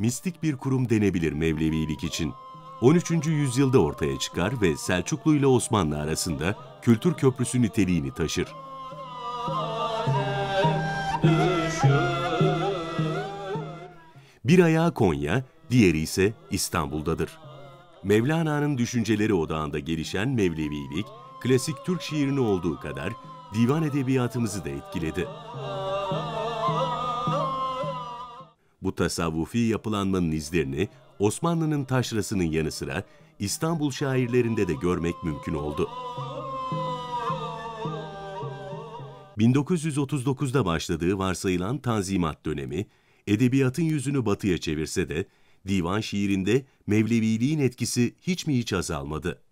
mistik bir kurum denebilir Mevlevilik için. 13. yüzyılda ortaya çıkar ve Selçuklu ile Osmanlı arasında kültür köprüsü niteliğini taşır. Bir ayağı Konya, diğeri ise İstanbul'dadır. Mevlana'nın düşünceleri odağında gelişen Mevlevilik, klasik Türk şiirini olduğu kadar divan edebiyatımızı da etkiledi. Bu tasavvufi yapılanmanın izlerini Osmanlı'nın taşrasının yanı sıra İstanbul şairlerinde de görmek mümkün oldu. 1939'da başladığı varsayılan Tanzimat dönemi, edebiyatın yüzünü batıya çevirse de divan şiirinde Mevleviliğin etkisi hiç mi hiç azalmadı.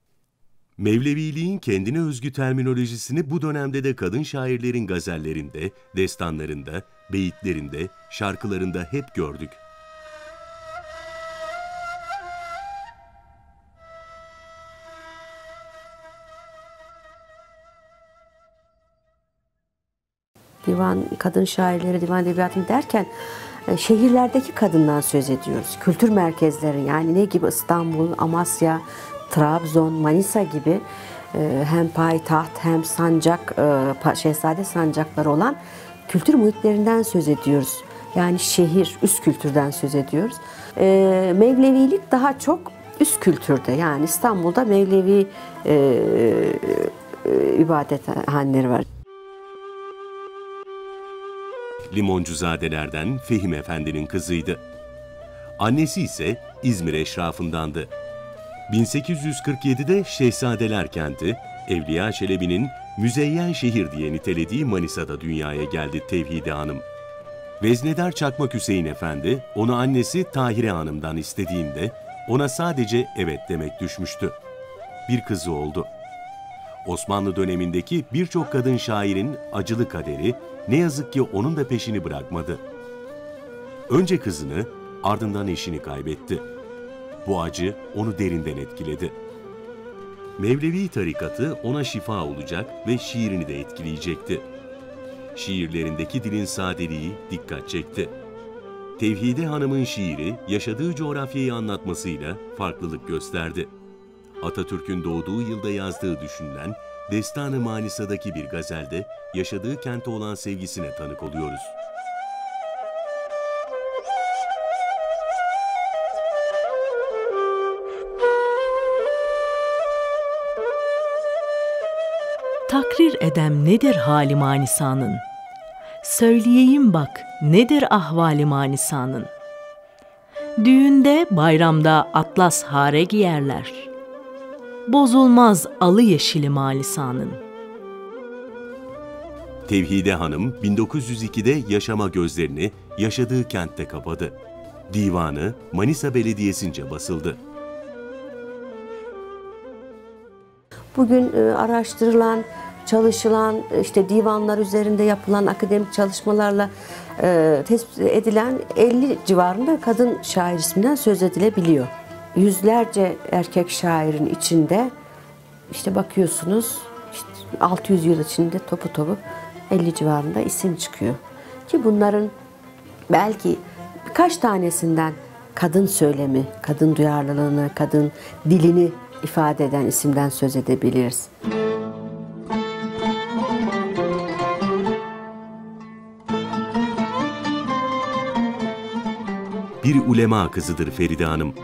Mevleviliğin kendine özgü terminolojisini bu dönemde de kadın şairlerin gazellerinde, destanlarında, beyitlerinde, şarkılarında hep gördük. divan kadın şairleri, divan edebiyatını derken e, şehirlerdeki kadından söz ediyoruz. Kültür merkezleri yani ne gibi İstanbul, Amasya, Trabzon, Manisa gibi e, hem payitaht hem sancak, e, şehzade sancakları olan kültür muhitlerinden söz ediyoruz. Yani şehir, üst kültürden söz ediyoruz. Mevlevilik daha çok üst kültürde yani İstanbul'da Mevlevi ibadethaneleri var. Limoncuzadelerden Fehim Efendi'nin kızıydı. Annesi ise İzmir eşrafındandı. 1847'de Şehzadeler kenti, Evliya Çelebi'nin müzeyyen şehir diye nitelediği Manisa'da dünyaya geldi Tevhide Hanım. Veznedar Çakmak Hüseyin Efendi, onu annesi Tahire Hanım'dan istediğinde ona sadece evet demek düşmüştü. Bir kızı oldu. Osmanlı dönemindeki birçok kadın şairin acılı kaderi ne yazık ki onun da peşini bırakmadı. Önce kızını, ardından eşini kaybetti. Bu acı onu derinden etkiledi. Mevlevi tarikatı ona şifa olacak ve şiirini de etkileyecekti. Şiirlerindeki dilin sadeliği dikkat çekti. Tevhide Hanım'ın şiiri yaşadığı coğrafyayı anlatmasıyla farklılık gösterdi. Atatürk'ün doğduğu yılda yazdığı düşünülen Destanı Manisa'daki bir gazelde yaşadığı kente olan sevgisine tanık oluyoruz. Takrir edem nedir hali manisanın? Söyleyeyim bak nedir ahvali manisanın? Düğünde bayramda atlas hare giyerler bozulmaz alı yeşili malisanın. Tevhide Hanım 1902'de yaşama gözlerini yaşadığı kentte kapadı. Divanı Manisa Belediyesi'nce basıldı. Bugün e, araştırılan, çalışılan, işte divanlar üzerinde yapılan akademik çalışmalarla e, tespit edilen 50 civarında kadın şair isminden söz edilebiliyor yüzlerce erkek şairin içinde işte bakıyorsunuz işte 600 yıl içinde topu topu 50 civarında isim çıkıyor. Ki bunların belki birkaç tanesinden kadın söylemi, kadın duyarlılığını, kadın dilini ifade eden isimden söz edebiliriz. Bir ulema kızıdır Feride Hanım.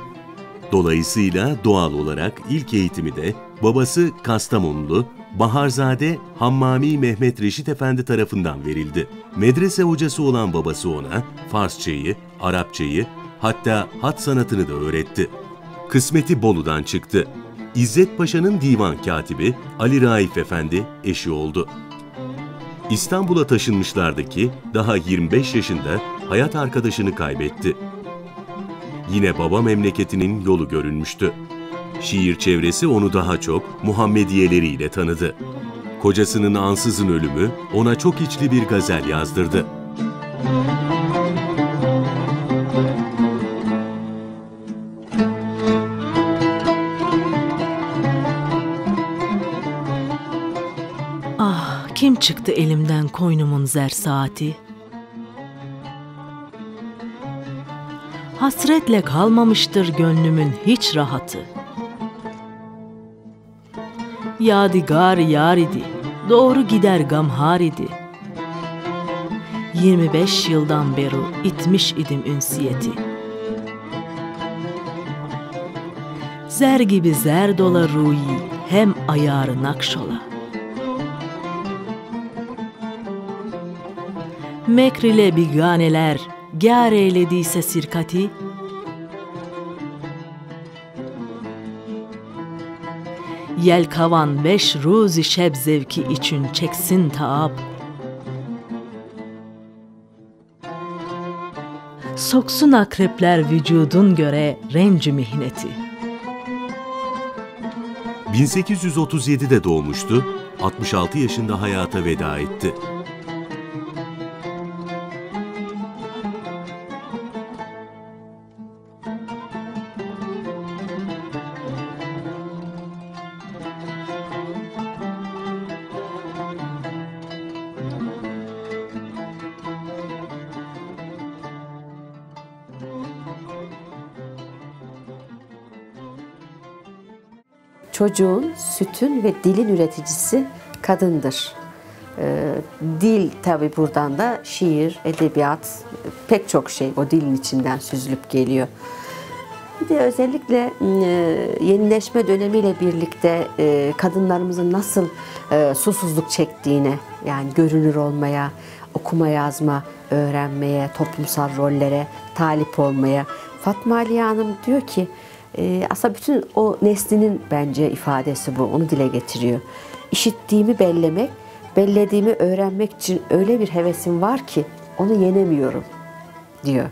Dolayısıyla doğal olarak ilk eğitimi de babası Kastamonlu, Baharzade Hammami Mehmet Reşit Efendi tarafından verildi. Medrese hocası olan babası ona Farsçayı, Arapçayı, hatta hat sanatını da öğretti. Kısmeti Bolu'dan çıktı. İzzet Paşa'nın divan katibi Ali Raif Efendi eşi oldu. İstanbul'a taşınmışlardı ki daha 25 yaşında hayat arkadaşını kaybetti yine baba memleketinin yolu görünmüştü. Şiir çevresi onu daha çok Muhammediyeleriyle tanıdı. Kocasının ansızın ölümü ona çok içli bir gazel yazdırdı. Ah kim çıktı elimden koynumun zer saati? Hasretle kalmamıştır gönlümün hiç rahatı. Yadigar yar idi, doğru gider gamhar idi. 25 yıldan beri itmiş idim ünsiyeti. Zer gibi zer dola ruyi, hem ayarı nakşola. Mekrile biganeler, gâr eylediyse sirkati, Yelkavan beş ruzi şeb zevki için çeksin taab. Soksun akrepler vücudun göre renci mihneti. 1837'de doğmuştu, 66 yaşında hayata veda etti. Çocuğun sütün ve dilin üreticisi kadındır. Ee, dil tabi buradan da şiir, edebiyat, pek çok şey o dilin içinden süzülüp geliyor. Bir de özellikle e, yenileşme dönemiyle birlikte e, kadınlarımızın nasıl e, susuzluk çektiğine, yani görünür olmaya, okuma yazma öğrenmeye, toplumsal rollere talip olmaya. Fatma Aliye Hanım diyor ki, e, aslında bütün o neslinin bence ifadesi bu, onu dile getiriyor. İşittiğimi bellemek, bellediğimi öğrenmek için öyle bir hevesim var ki onu yenemiyorum diyor.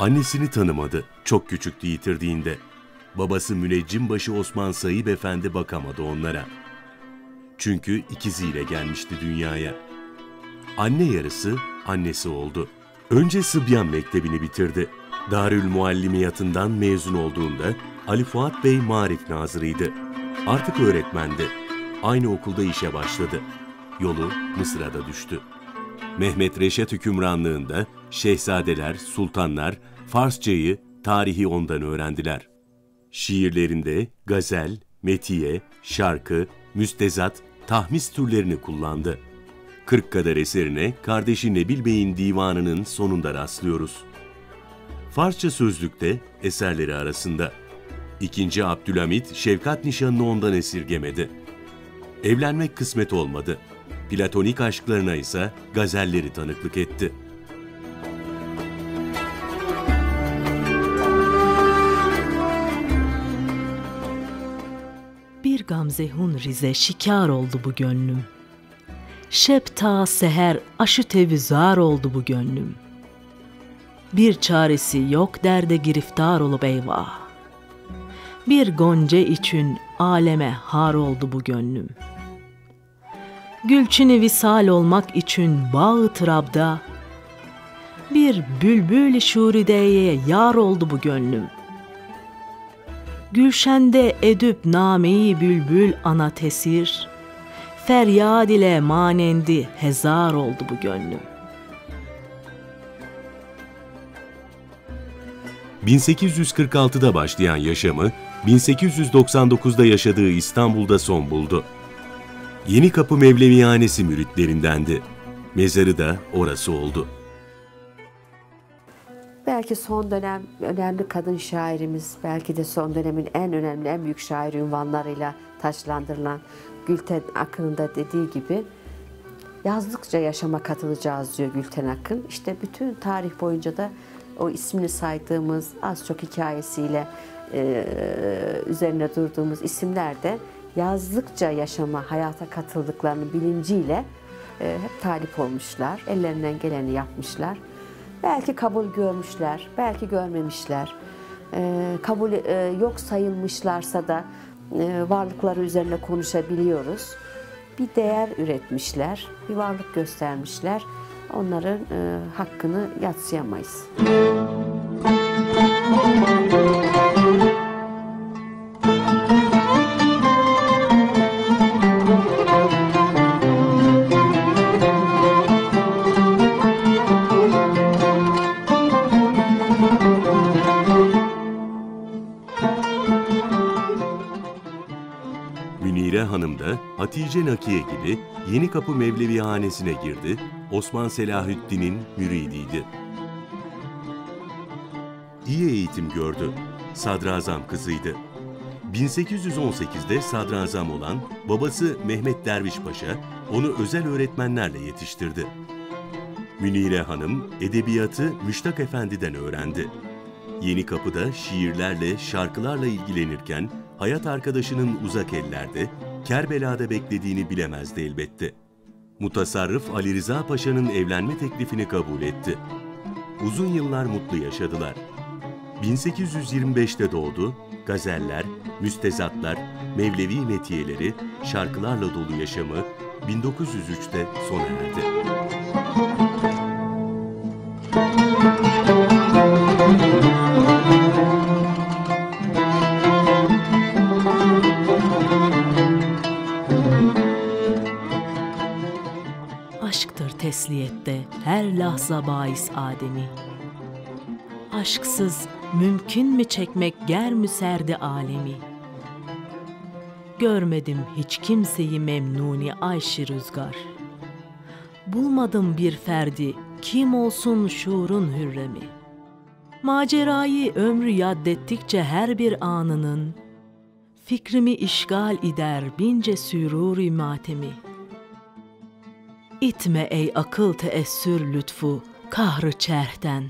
Annesini tanımadı, çok küçüktü yitirdiğinde. Babası müneccimbaşı Osman Sayıp Efendi bakamadı onlara. Çünkü ikiziyle gelmişti dünyaya. Anne yarısı annesi oldu. Önce Sıbyan Mektebi'ni bitirdi. Darül Muallimiyatından mezun olduğunda Ali Fuat Bey Marif Nazırıydı. Artık öğretmendi. Aynı okulda işe başladı. Yolu Mısır'a da düştü. Mehmet Reşat hükümranlığında şehzadeler, sultanlar Farsçayı, tarihi ondan öğrendiler. Şiirlerinde gazel, metiye, şarkı, müstezat, tahmis türlerini kullandı. 40 kadar eserine kardeşi Nebil Bey'in divanının sonunda rastlıyoruz. Farsça sözlükte eserleri arasında. İkinci Abdülhamit şefkat nişanını ondan esirgemedi. Evlenmek kısmet olmadı. Platonik aşklarına ise gazelleri tanıklık etti. Bir gamzehun rize şikar oldu bu gönlüm. Şep ta seher aşı tevizar oldu bu gönlüm. Bir çaresi yok derde giriftar olup eyvah. Bir gonca için aleme har oldu bu gönlüm. Gülçini visal olmak için bağı trabda, bir bülbül şurideye yar oldu bu gönlüm. Gülşende edüp nameyi bülbül ana tesir, feryad ile manendi hezar oldu bu gönlüm. 1846'da başlayan yaşamı 1899'da yaşadığı İstanbul'da son buldu. Yeni Kapı Mevlevihanesi müritlerindendi. Mezarı da orası oldu. Belki son dönem önemli kadın şairimiz, belki de son dönemin en önemli, en büyük şair ünvanlarıyla taçlandırılan Gülten Akın'ın da dediği gibi yazdıkça yaşama katılacağız diyor Gülten Akın. İşte bütün tarih boyunca da o ismini saydığımız az çok hikayesiyle e, üzerine durduğumuz isimler de yazdıkça yaşama, hayata katıldıklarının bilinciyle e, hep talip olmuşlar. Ellerinden geleni yapmışlar. Belki kabul görmüşler, belki görmemişler. E, kabul e, yok sayılmışlarsa da e, varlıkları üzerine konuşabiliyoruz. Bir değer üretmişler, bir varlık göstermişler. Onların e, hakkını yatsıyamayız. Müzik Hatice Nakiye gibi Yeni Kapı Mevlevi hanesine girdi, Osman Selahüddin'in müridiydi. İyi eğitim gördü, sadrazam kızıydı. 1818'de sadrazam olan babası Mehmet Derviş Paşa onu özel öğretmenlerle yetiştirdi. Münire Hanım edebiyatı Müştak Efendi'den öğrendi. Yeni Kapı'da şiirlerle, şarkılarla ilgilenirken hayat arkadaşının uzak ellerde, Kerbela'da beklediğini bilemezdi elbette. Mutasarrıf Ali Rıza Paşa'nın evlenme teklifini kabul etti. Uzun yıllar mutlu yaşadılar. 1825'te doğdu, gazeller, müstezatlar, Mevlevi metiyeleri, şarkılarla dolu yaşamı 1903'te sona erdi. Her lahza bais Adem'i. Aşksız mümkün mü çekmek ger müserdi alemi? Görmedim hiç kimseyi memnuni ayşi rüzgar. Bulmadım bir ferdi kim olsun şuurun hürremi. Macerayı ömrü yaddettikçe her bir anının, Fikrimi işgal eder bince süruri matemi. İtme ey akıl teessür lütfu kahrı çerhten.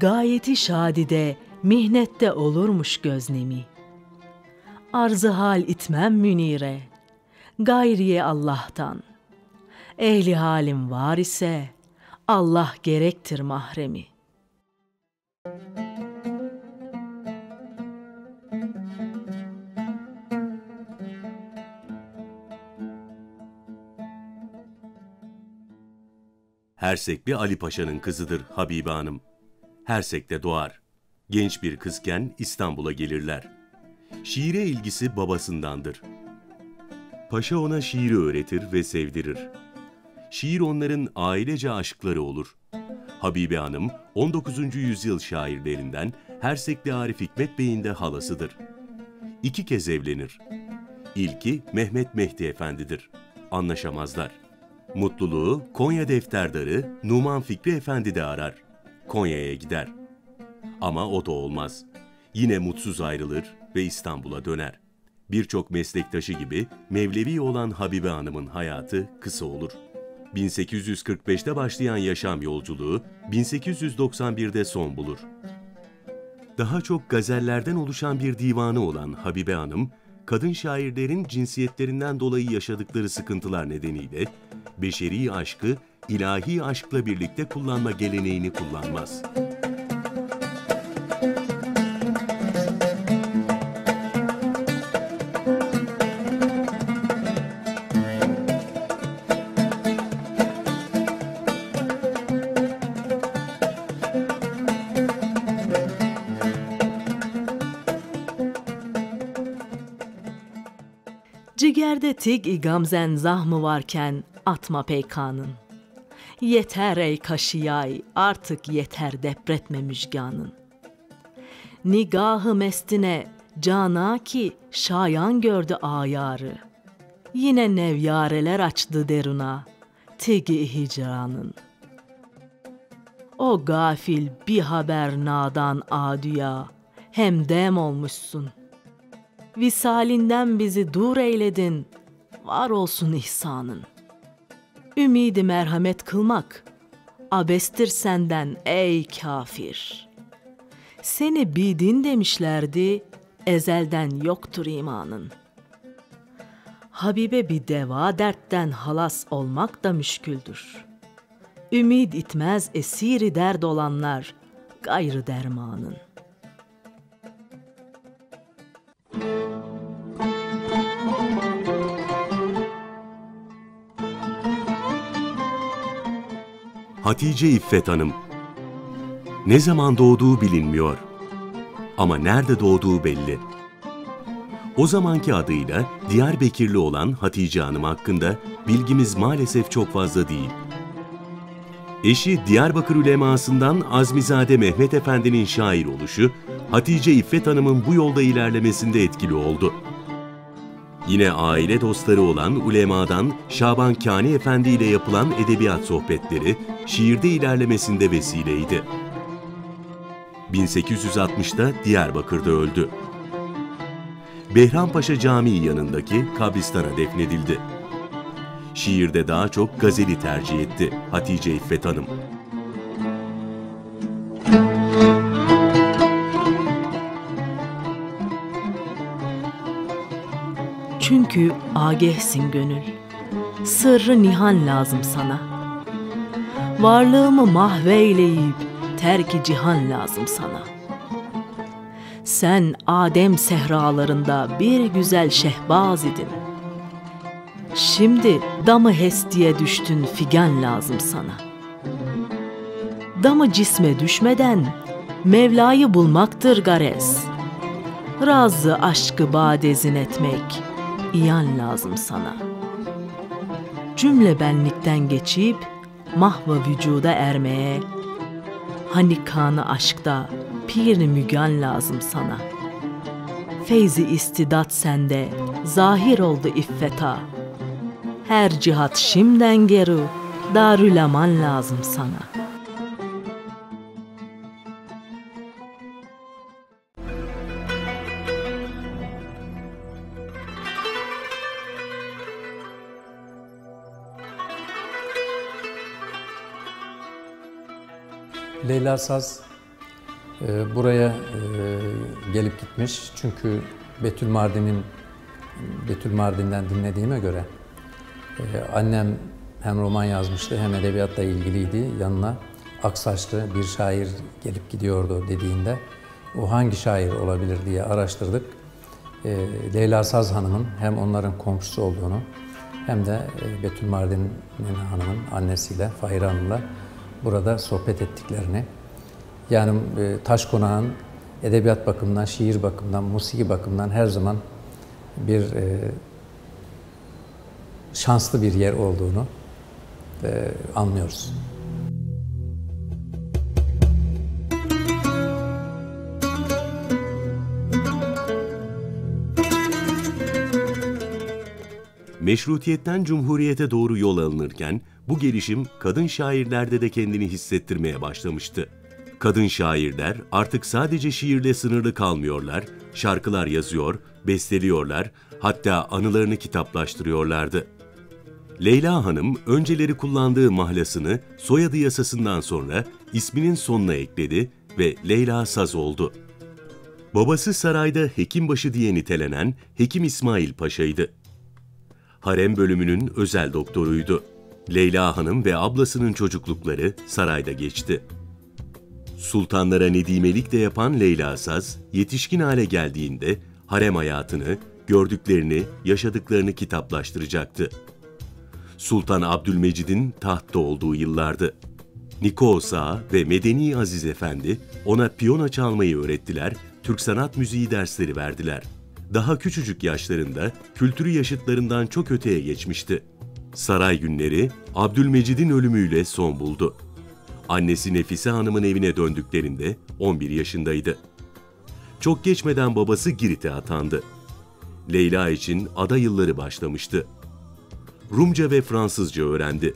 Gayeti şadide mihnette olurmuş göznemi. Arzı hal itmem münire, gayriye Allah'tan. Ehli halim var ise Allah gerektir mahremi. Hersekli Ali Paşa'nın kızıdır Habibe Hanım. Hersek'te doğar. Genç bir kızken İstanbul'a gelirler. Şiire ilgisi babasındandır. Paşa ona şiiri öğretir ve sevdirir. Şiir onların ailece aşkları olur. Habibe Hanım 19. yüzyıl şairlerinden Hersekli Arif Hikmet Bey'in de halasıdır. İki kez evlenir. İlki Mehmet Mehdi Efendi'dir. Anlaşamazlar. Mutluluğu Konya defterdarı Numan Fikri Efendi de arar. Konya'ya gider. Ama o da olmaz. Yine mutsuz ayrılır ve İstanbul'a döner. Birçok meslektaşı gibi Mevlevi olan Habibe Hanım'ın hayatı kısa olur. 1845'te başlayan yaşam yolculuğu 1891'de son bulur. Daha çok gazellerden oluşan bir divanı olan Habibe Hanım, kadın şairlerin cinsiyetlerinden dolayı yaşadıkları sıkıntılar nedeniyle beşeri aşkı ilahi aşkla birlikte kullanma geleneğini kullanmaz. Cigerde tig gamzen zahmı varken atma peykanın. Yeter ey kaşıyay artık yeter depretme müjganın. Nigahı mestine cana ki şayan gördü ayarı. Yine nevyareler açtı deruna tigi hicranın. O gafil bir haber nadan adüya hem dem olmuşsun.'' Visalinden bizi dur eyledin, var olsun ihsanın. Ümidi merhamet kılmak, abestir senden ey kafir. Seni bidin demişlerdi, ezelden yoktur imanın. Habibe bir deva dertten halas olmak da müşküldür. Ümid itmez esiri derd olanlar, gayrı dermanın.'' Hatice İffet Hanım Ne zaman doğduğu bilinmiyor. ama nerede doğduğu belli. O zamanki adıyla Diyarbakırlı olan Hatice Hanım hakkında bilgimiz maalesef çok fazla değil. Eşi Diyarbakır ulemasından Azmizade Mehmet Efendi'nin şair oluşu, Hatice İffet Hanım'ın bu yolda ilerlemesinde etkili oldu. Yine aile dostları olan ulemadan Şaban Kani Efendi ile yapılan edebiyat sohbetleri şiirde ilerlemesinde vesileydi. 1860'da Diyarbakır'da öldü. Behrampaşa Camii yanındaki kabristana defnedildi. Şiirde daha çok gazeli tercih etti Hatice İffet Hanım. Çünkü agehsin gönül. Sırrı nihan lazım sana. Varlığımı mahveyleyip terki cihan lazım sana. Sen Adem sehralarında bir güzel şehbaz idin. Şimdi damı hestiye düştün figan lazım sana. Damı cisme düşmeden Mevla'yı bulmaktır gares. Razı aşkı badezin etmek, iyan lazım sana. Cümle benlikten geçip mahva vücuda ermeye, hani kanı aşkta pir mügan lazım sana. Feyzi istidat sende, zahir oldu iffeta. Her cihat şimden geru, darüleman lazım sana.'' Leyla Saz e, buraya e, gelip gitmiş. Çünkü Betül Mardin'in Betül Mardin'den dinlediğime göre e, annem hem roman yazmıştı hem edebiyatla ilgiliydi. Yanına aksaçlı bir şair gelip gidiyordu dediğinde o hangi şair olabilir diye araştırdık. E, Leyla Saz Hanım'ın hem onların komşusu olduğunu hem de e, Betül Mardin Hanım'ın annesiyle, Fahire Hanım'la burada sohbet ettiklerini, yani e, Taş Konağı'nın edebiyat bakımından, şiir bakımından, musiki bakımından her zaman bir e, şanslı bir yer olduğunu e, anlıyoruz. Meşrutiyetten Cumhuriyete doğru yol alınırken bu gelişim kadın şairlerde de kendini hissettirmeye başlamıştı. Kadın şairler artık sadece şiirle sınırlı kalmıyorlar, şarkılar yazıyor, besteliyorlar, hatta anılarını kitaplaştırıyorlardı. Leyla Hanım önceleri kullandığı mahlasını soyadı yasasından sonra isminin sonuna ekledi ve Leyla Saz oldu. Babası sarayda hekimbaşı diye nitelenen Hekim İsmail Paşa'ydı. Harem bölümünün özel doktoruydu. Leyla Hanım ve ablasının çocuklukları sarayda geçti. Sultanlara nedimelik de yapan Leyla Saz, yetişkin hale geldiğinde harem hayatını, gördüklerini, yaşadıklarını kitaplaştıracaktı. Sultan Abdülmecid'in tahtta olduğu yıllardı. Niko Sağ ve Medeni Aziz Efendi ona piyano çalmayı öğrettiler, Türk sanat müziği dersleri verdiler. Daha küçücük yaşlarında kültürü yaşıtlarından çok öteye geçmişti. Saray günleri Abdülmecid'in ölümüyle son buldu. Annesi Nefise Hanım'ın evine döndüklerinde 11 yaşındaydı. Çok geçmeden babası Girit'e atandı. Leyla için ada yılları başlamıştı. Rumca ve Fransızca öğrendi.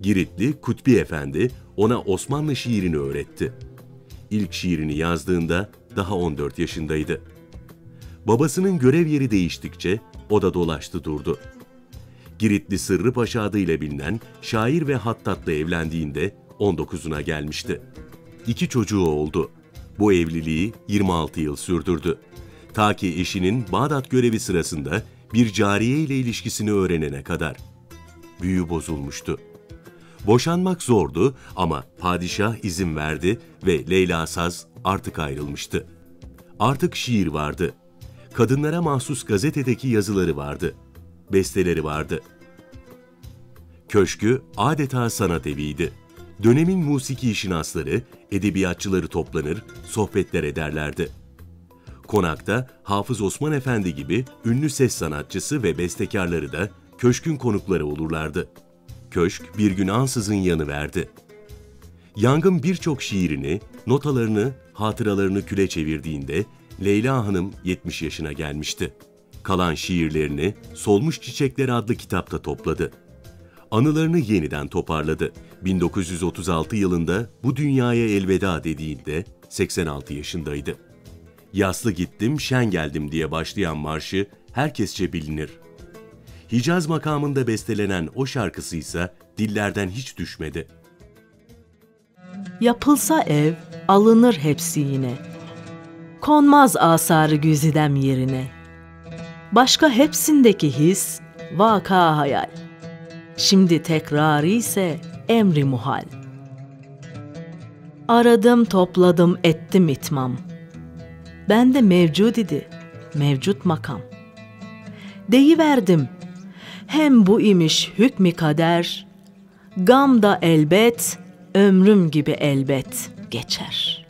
Giritli Kutbi Efendi ona Osmanlı şiirini öğretti. İlk şiirini yazdığında daha 14 yaşındaydı. Babasının görev yeri değiştikçe o da dolaştı durdu. Giritli Sırrı Paşa adıyla bilinen şair ve hattatla evlendiğinde 19'una gelmişti. İki çocuğu oldu. Bu evliliği 26 yıl sürdürdü. Ta ki eşinin Bağdat görevi sırasında bir cariye ile ilişkisini öğrenene kadar. Büyü bozulmuştu. Boşanmak zordu ama padişah izin verdi ve Leyla Saz artık ayrılmıştı. Artık şiir vardı. Kadınlara mahsus gazetedeki yazıları vardı. Besteleri vardı. Köşkü adeta sanat eviydi. Dönemin musiki şinasları, edebiyatçıları toplanır, sohbetler ederlerdi. Konakta Hafız Osman Efendi gibi ünlü ses sanatçısı ve bestekarları da köşkün konukları olurlardı. Köşk bir gün ansızın yanıverdi. Yangın birçok şiirini, notalarını, hatıralarını küle çevirdiğinde Leyla Hanım 70 yaşına gelmişti. Kalan şiirlerini Solmuş Çiçekler adlı kitapta topladı. Anılarını yeniden toparladı. 1936 yılında bu dünyaya elveda dediğinde 86 yaşındaydı. Yaslı gittim, şen geldim diye başlayan marşı herkesçe bilinir. Hicaz makamında bestelenen o şarkısı ise dillerden hiç düşmedi. Yapılsa ev, alınır hepsi yine. Konmaz asarı güzidem yerine. Başka hepsindeki his, vaka hayal. Şimdi tekrarı ise emri muhal. Aradım, topladım, ettim itmam. Ben de mevcud idi, mevcut makam. Deyiverdim, hem bu imiş hükmü kader, gam da elbet, ömrüm gibi elbet geçer.